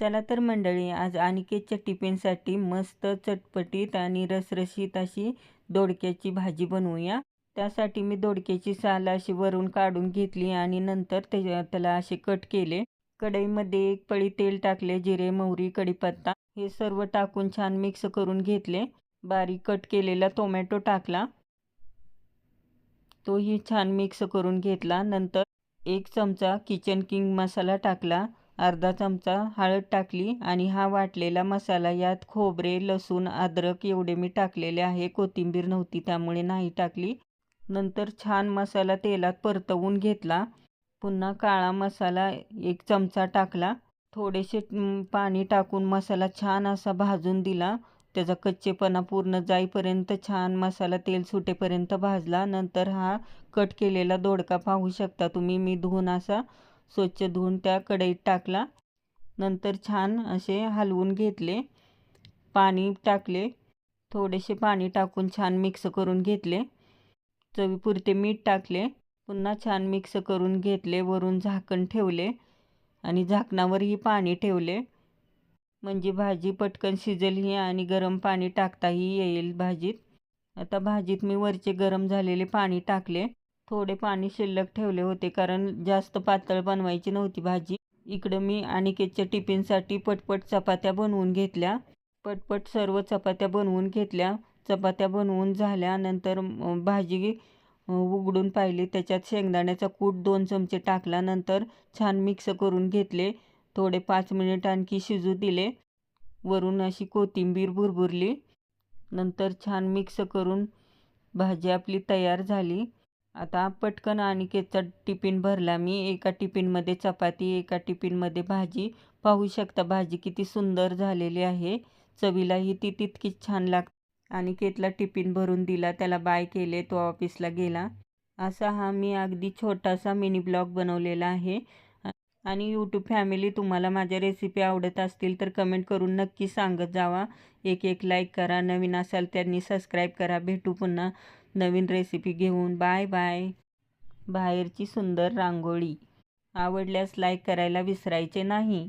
चला तर मंडळी आज अनिकेतच्या टिफिनसाठी मस्त चटपटीत आणि रसरशीत अशी दोडक्याची भाजी बनवूया. त्यासाठी मी दोडक्याची साल अशी वरून काढून घेतली आणि नंतर ते त्याला असे कट केले. कढईमध्ये एक पळी तेल टाकले जिरे मोहरी कढीपत्ता हे सर्व टाकून छान मिक्स करून घेतले. बारीक कट केलेला टोमॅटो टाकला. तोही छान मिक्स करून घेतला. नंतर एक चमचा किचन किंग मसाला टाकला. अर्धा चमचा हळद टाकली आणि हा वाटलेला मसाला यात खोबरे लसूण अद्रक एवढे मी टाकलेले आहे. कोथिंबीर नव्हती त्यामुळे नाही टाकली. नंतर छान मसाला तेलात परतवून घेतला. पुन्हा काळा मसाला एक चमचा टाकला. थोडेसे पाणी टाकून मसाला छान असा भाजून दिला. त्याचा कच्चेपणा पूर्ण जाईपर्यंत छान मसाला तेल सुटेपर्यंत भाजला. नंतर हा कट केलेला दोडका पाहू शकता तुम्ही. मी धुवून असा स्वच्छ धुवून त्या कढईत टाकला. नंतर छान असे हलवून घेतले. पाणी टाकले. थोडेसे पाणी टाकून छान मिक्स करून घेतले. चवीपुरते मीठ टाकले. पुन्हा छान मिक्स करून घेतले. वरून झाकण ठेवले आणि झाकणावरही पाणी ठेवले. म्हणजे भाजी पटकन शिजलही आणि गरम पाणी टाकताही येईल भाजीत. आता भाजीत मी वरचे गरम झालेले पाणी टाकले. थोडे पाणी शिल्लक ठेवले होते कारण जास्त पातळ बनवायची नव्हती भाजी. इकडं मी अनिकेतच्या टिफिनसाठी पटपट चपात्या बनवून घेतल्या. पटपट सर्व चपात्या बनवून घेतल्या. चपात्या बनवून झाल्यानंतर भाजी उघडून पाहिली. त्याच्यात शेंगदाण्याचा कूट दोन चमचे टाकला नंतर छान मिक्स करून घेतले. थोडे पाच मिनिट आणखी शिजू दिले. वरून अशी कोथिंबीर भुरभुरली. नंतर छान मिक्स करून भाजी आपली तयार झाली. आता पटकन अनिकेतचा टिफिन भरला. मी एका टिफिनमध्ये चपाती एका टिफिनमध्ये भाजी. पाहू शकता भाजी किती सुंदर झालेली आहे. चवीलाही ती तितकीच छान लागते. अनिकेतला टिफिन भरून दिला. त्याला बाय केले. तो ऑफिसला गेला. असा हा मी अगदी छोटासा मिनी ब्लॉग बनवलेला आहे. आणि यूट्यूब फॅमिली तुम्हाला माझ्या रेसिपी आवडत असतील तर कमेंट करून नक्की सांगत जावा. एक एक लाईक करा. नवीन असाल त्यांनी सबस्क्राईब करा. भेटू पुन्हा. नवीन रेसिपी घेऊन बाय बाय बाहेरची सुंदर रांगोळी. आवडल्यास लाईक करायला विसरायचे नाही.